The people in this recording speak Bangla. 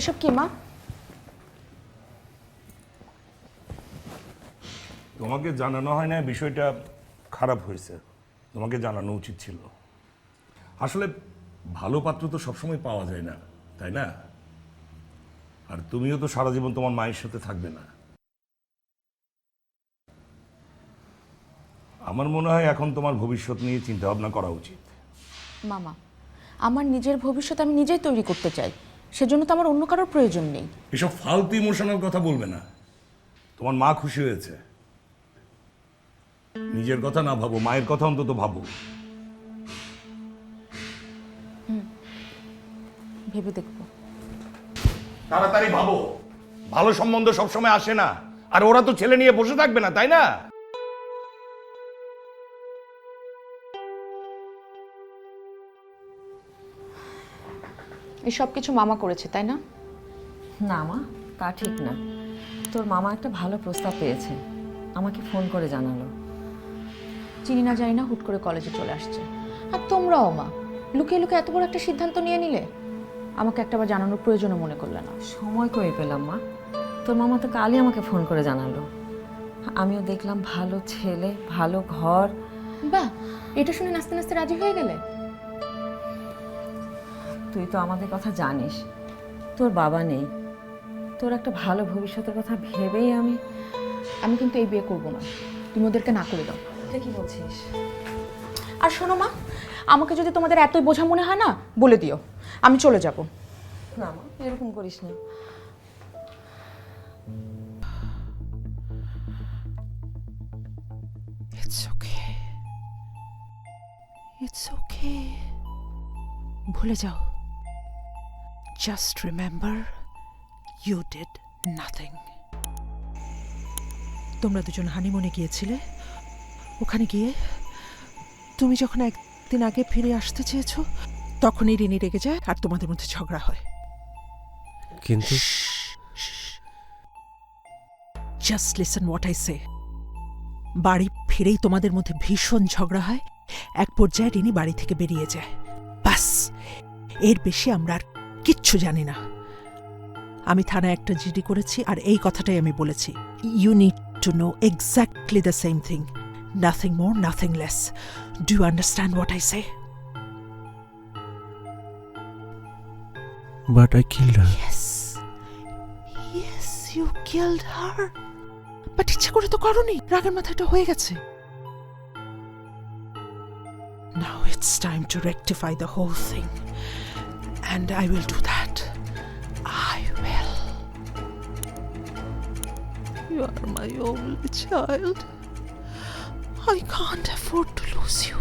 এসব কি মা? তোমাকে জানানো হয় না বিষয়টা খারাপ হয়েছে। তোমাকে জানানো উচিত ছিল। আসলে ভালো পাত্র তো সবসময় পাওয়া যায় না তাই না? আর তুমিও তো সারা জীবন তোমার মায়ের সাথে থাকবে না। আমার মনে হয় এখন তোমার ভবিষ্যৎ নিয়ে চিন্তা ভাবনা করা উচিত। মামা আমার নিজের ভবিষ্যৎ আমি নিজেই তৈরি করতে চাই। সেজন্য তো আমার অন্য কারোর প্রয়োজন নেই। এসব ফালতু ইমোশনাল কথা বলবে না। তোমার মা খুশি হয়েছে। নিজের কথা না ভাবো মায়ের কথা অন্তত ভাবো। ভেবে দেখব। তাড়াতাড়ি ভাবো। ভালো সম্বন্ধ সবসময় আসে না। আর ওরা তো ছেলে নিয়ে বসে থাকবে না তাই না? এসব কিছু মামা করেছে তাই না? না মা তা ঠিক না। তোর মামা একটা ভালো প্রস্তাব পেয়েছে। আমাকে ফোন করে জানালো। চিনি না জানি না হুট করে কলেজে চলে আসছে। আর তোমরাও মা লুকিয়ে লুকিয়ে এত বড় একটা সিদ্ধান্ত নিয়ে নিলে? আমাকে একটাবার জানানোর প্রয়োজনও মনে করলে না। সময় করে পেলাম মা? তোর মামা তো কালই আমাকে ফোন করে জানালো। আমিও দেখলাম ভালো ছেলে ভালো ঘর। বাহ এটা শুনে নাচতে নাচতে রাজি হয়ে গেলে? তুই তো আমাদের কথা জানিস। তোর বাবা নেই। তোর একটা ভালো ভবিষ্যতের কথা ভেবেই আমি আমি কিন্তু এই বিয়ে করব না। তুমি ওদেরকে না করে দাও। এটা কি বলছিস? আর শোনো মা আমাকে যদি তোমাদের এতই বোঝা মনে হয় না বলে দিও। আমি চলে যাব। না মা এরকম করিস না। It's okay. It's okay. ভুলে যাও। Just remember you did nothing তোমরা দুজন হানিমুনে গিয়েছিলে? ওখানে গিয়ে তুমি যখন একদিন আগে ফিরে আসতে চেয়েছো তখনই রিনি রেগে যায় আর তোমাদের মধ্যে ঝগড়া হয়। কিন্তু just listen what I say বাড়ি ফিরেই তোমাদের মধ্যে ভীষণ ঝগড়া হয় এক পর্যায়ে রিনি বাড়ি থেকে বেরিয়ে যায় বাসের বেশি আমরা আর কিচ্ছু জানি না। আমি থানায় একটা জিডি করেছি আর এই কথাটাই আমি বলেছি। You need to know exactly the same thing nothing more nothing less do you understand what I say but I killed her Yes. Yes, you killed her. But ইচ্ছে করে তো করনি। রাগের মাথাটা হয়ে গেছে। Now it's time to rectify the whole thing. And I will do that. I will. You are my only child. I can't afford to lose you.